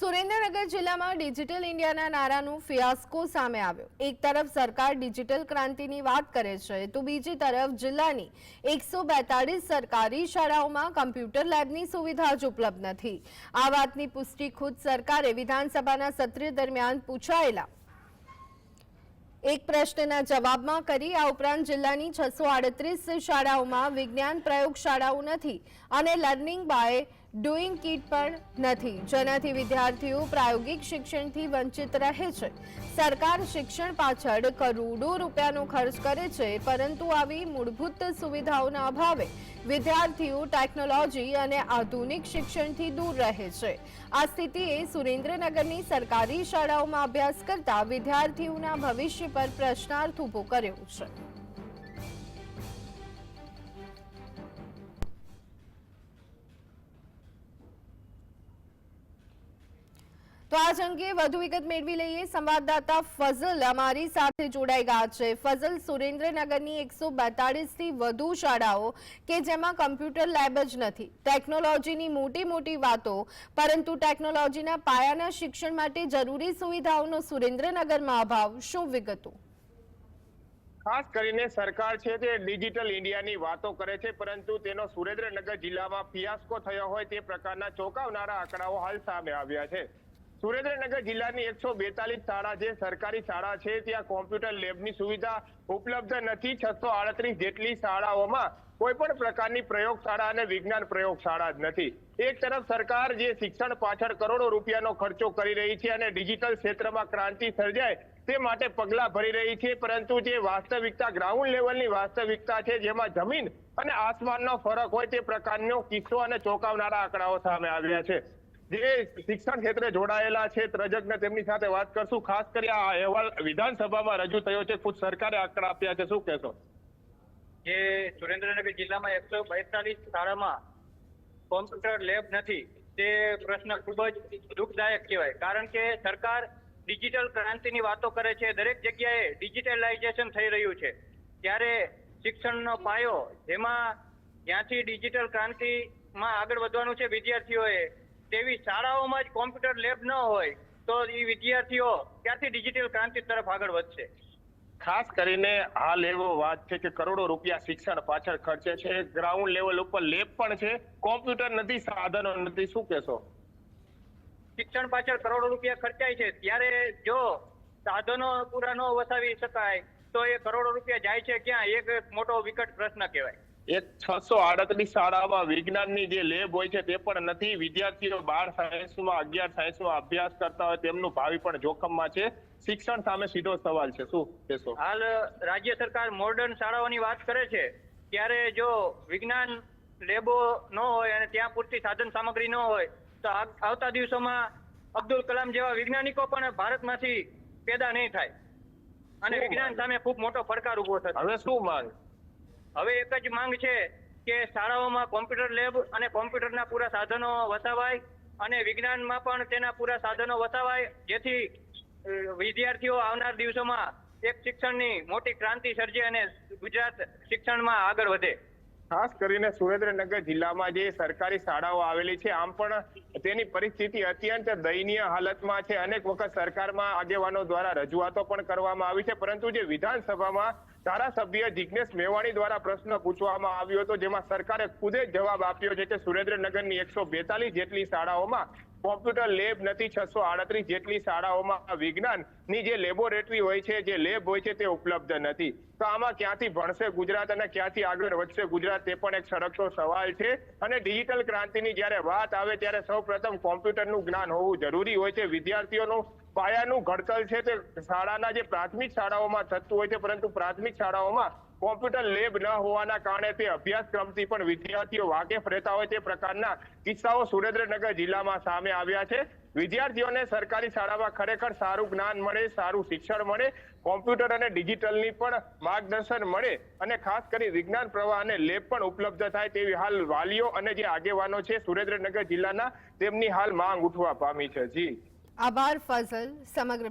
સુરેન્દ્રનગર જિલ્લામાં ડિજિટલ ઇન્ડિયાના નારાનું ફિયાસ્કો સામે આવ્યો. એક તરફ સરકાર ડિજિટલ ક્રાંતિની વાત કરે છે, તો બીજી તરફ જિલ્લાની એકસો સરકારી શાળાઓમાં કમ્પ્યુટર લેબની સુવિધા જ ઉપલબ્ધ નથી. આ વાતની પુષ્ટિ ખુદ સરકારે વિધાનસભાના સત્ર દરમિયાન પૂછાયેલા. એક પ્રશ્નના જવાબમાં કરી, આ ઉપરાંત જિલ્લાની છસો શાળાઓમાં વિજ્ઞાન પ્રયોગશાળાઓ નથી અને લર્નિંગ બાય ડુઈંગ કીટ પણ નથી. જેનાથી વિદ્યાર્થીઓ પ્રાયોગિક શિક્ષણથી વંચિત રહે છે. સરકાર શિક્ષણ પાછળ કરોડો રૂપિયાનો ખર્ચ કરે છે, પરંતુ આવી મૂળભૂત સુવિધાઓના અભાવે વિદ્યાર્થીઓ ટેકનોલોજી અને આધુનિક શિક્ષણથી દૂર રહે છે. આ સ્થિતિએ સુરેન્દ્રનગરની સરકારી શાળાઓમાં અભ્યાસ કરતા વિદ્યાર્થીઓના ભવિષ્ય પર પ્રશ્નાર્થ ઊભો કર્યો છે. તો આ અંગે વધુ વિગત મેળવી લઈએ. સંવાદદાતા ફઝલ અમારી સાથે જોડાઈ ગયા છે. ફઝલ, સુરેન્દ્રનગરની એકસો બેતાળીસથી વધુ શાળાઓ કે જેમાં કમ્પ્યુટર લેબ જ નથી. ટેકનોલોજીની મોટી મોટી વાતો, પરંતુ ટેકનોલોજીના પાયાના શિક્ષણ માટે જરૂરી સુવિધાઓનો સુરેન્દ્રનગરમાં અભાવ. શું વિગતો? ખાસ કરીને સરકાર છે તે ડિજિટલ ઇન્ડિયાની વાતો કરે છે, પરંતુ તેનો સુરેન્દ્રનગર જિલ્લામાં ફિયાસ્કો થયો હોય તે પ્રકારના ચોંકાવનારા આંકડાઓ હાલ સામે આવ્યા છે. સુરેન્દ્રનગર જિલ્લાની એકસો બેતાલીસ શાળા જે સરકારી શાળા છે, ત્યાં કોમ્પ્યુટર લેબની સુવિધા ઉપલબ્ધ નથી. છસો આડત્રીસ જેટલી શાળાઓમાં કોઈ પણ પ્રકારની પ્રયોગશાળા અને વિજ્ઞાન પ્રયોગશાળા જ નથી. એક તરફ સરકાર જે શિક્ષણ પાછળ કરોડો રૂપિયાનો ખર્ચો કરી રહી છે અને ડિજિટલ ક્ષેત્રમાં ક્રાંતિ સર્જાય તે માટે પગલા ભરી રહી છે, પરંતુ જે વાસ્તવિકતા, ગ્રાઉન્ડ લેવલની વાસ્તવિકતા છે, જેમાં જમીન અને આસમાનનો ફરક હોય તે પ્રકારનો કિસ્સો અને ચોંકાવનારા આંકડાઓ સામે આવ્યા છે. જે શિક્ષણ ક્ષેત્રે જોડાયેલા છે તજજ્ઞ તેમની સાથે વાત કરશું. ખાસ કરી આ અહેવાલ વિધાનસભામાં રજૂ થયો છે. ખુદ સરકારે આંકડા આપ્યા છે. શું કહેશો? જે સુરેન્દ્રનગર જિલ્લામાં એકસો બેતાલીસ શાળામાં કોમ્પ્યુટર લેબ નથી. તે પ્રશ્ન ખૂબ જ દુઃખદાયક કહેવાય. કારણ કે સરકાર ડિજિટલ ક્રાંતિની વાતો કરે છે. દરેક જગ્યાએ ડિજિટલાઇઝેશન થઈ રહ્યું છે. ત્યારે શિક્ષણનો પાયો, જેમાં જ્યાંથી ડિજિટલ ક્રાંતિમાં આગળ વધવાનું છે વિદ્યાર્થીઓએ તેવી શાળાઓમાં જ કોમ્પ્યુટર લેબ ન હોય તો એ વિદ્યાર્થીઓ ક્યાંથી ડિજિટલ ક્રાંતિ તરફ આગળ વધશે? ખાસ કરીને હાલ એવો વાત છે કે કરોડો રૂપિયા શિક્ષણ પાછળ ખર્ચે છે. ગ્રાઉન્ડ લેવલ ઉપર લેબ પણ છે. કોમ્પ્યુટર નથી સાધનો નથી. શું કહેશો? શિક્ષણ પાછળ કરોડો રૂપિયા ખર્ચાય છે. ત્યારે જો સાધનો પૂરા ન વસાવી શકાય તો એ કરોડો રૂપિયા જાય છે ક્યાં? એક એક મોટો વિકટ પ્રશ્ન કહેવાય. એક છસો આડત્રીસ શાળામાં વિજ્ઞાનની જે લેબ હોય છે તે પણ નથી. વિદ્યાર્થીઓ બાર સાયન્સમાં અગિયાર સાયન્સમાં અભ્યાસ કરતા હોય તેમનું ભાવિ પણ જોખમમાં છે. શિક્ષણ સામે સીધો સવાલ છે. શું કહેશો? હાલ રાજ્ય સરકાર મોડર્ન શાળાઓની વાત કરે છે. ત્યારે જો વિજ્ઞાન લેબો ન હોય અને ત્યાં પૂરતી સાધન સામગ્રી ન હોય તો આવતા દિવસોમાં અબ્દુલ કલામ જેવા વૈજ્ઞાનિકો પણ ભારતમાંથી પેદા નહીં થાય. અને વિજ્ઞાન સામે ખૂબ મોટો પડકાર ઊભો થશે. હવે શું માંગ? હવે એક જ માંગ છે કે શાળાઓમાં કોમ્પ્યુટર લેબ અને કોમ્પ્યુટરના પૂરા સાધનો વસાવાય અને વિજ્ઞાનમાં પણ તેના પૂરા સાધનો વસાવાય. જેથી વિદ્યાર્થીઓ આવનાર દિવસોમાં એક શિક્ષણની મોટી ક્રાંતિ સર્જે અને ગુજરાત શિક્ષણમાં આગળ વધે. ખાસ કરીને સુરેન્દ્રનગર જિલ્લામાં જે સરકારી શાળાઓ આવેલી છે, આમ પણ તેની પરિસ્થિતિ અત્યંત દયનીય હાલતમાં છે. અનેક વખત સરકારમાં આગેવાનો દ્વારા રજૂઆતો પણ કરવામાં આવી છે. પરંતુ જે વિધાનસભામાં ધારાસભ્ય જિજ્ઞેશ મેવાણી દ્વારા પ્રશ્ન પૂછવામાં આવ્યો હતો, જેમાં સરકારે ખુદે જવાબ આપ્યો છે કે સુરેન્દ્રનગરની એકસો બેતાલીસ જેટલી શાળાઓમાં કોમ્પ્યુટર લેબ નથી, છસો આડત્રીસ જેટલી શાળાઓમાં વિજ્ઞાનની જે લેબોરેટરી હોય છે, જે લેબ હોય છે, તે ઉપલબ્ધ નથી. તો આમાં ક્યાંથી ભણશે ગુજરાત અને ક્યાંથી આગળ વધશે ગુજરાત, તે પણ એક સળગતો સવાલ છે. અને ડિજિટલ ક્રાંતિની જ્યારે વાત આવે, ત્યારે સૌપ્રથમ કોમ્પ્યુટરનું જ્ઞાન હોવું જરૂરી હોય છે. વિદ્યાર્થીઓનું પાયાનું ઘડતર છે તે શાળાના જે પ્રાથમિક શાળાઓમાં થતું હોય છે, પરંતુ પ્રાથમિક શાળાઓમાં કોમ્પ્યુટર લેબ ન હોવાના કારણે તે અભ્યાસક્રમથી પણ વિદ્યાર્થીઓ વાકેફ રહેતા હોય તે પ્રકારના કિસ્સાઓ સુરેન્દ્રનગર જિલ્લામાં સામે આવ્યા છે. વિદ્યાર્થીઓને સરકારી શાળામાં ખરેખર સારું જ્ઞાન મળે, સારું શિક્ષણ મળે, કોમ્પ્યુટર અને ડિજિટલની પણ માર્ગદર્શન મળે અને ખાસ કરી વિજ્ઞાન પ્રવાહ અને લેબ પણ ઉપલબ્ધ થાય તેવી હાલ વાલીઓ અને જે આગેવાનો છે સુરેન્દ્રનગર જિલ્લાના તેમની હાલ માંગ ઉઠવા પામી છે. જી. આભાર ફઝલ સમગ્ર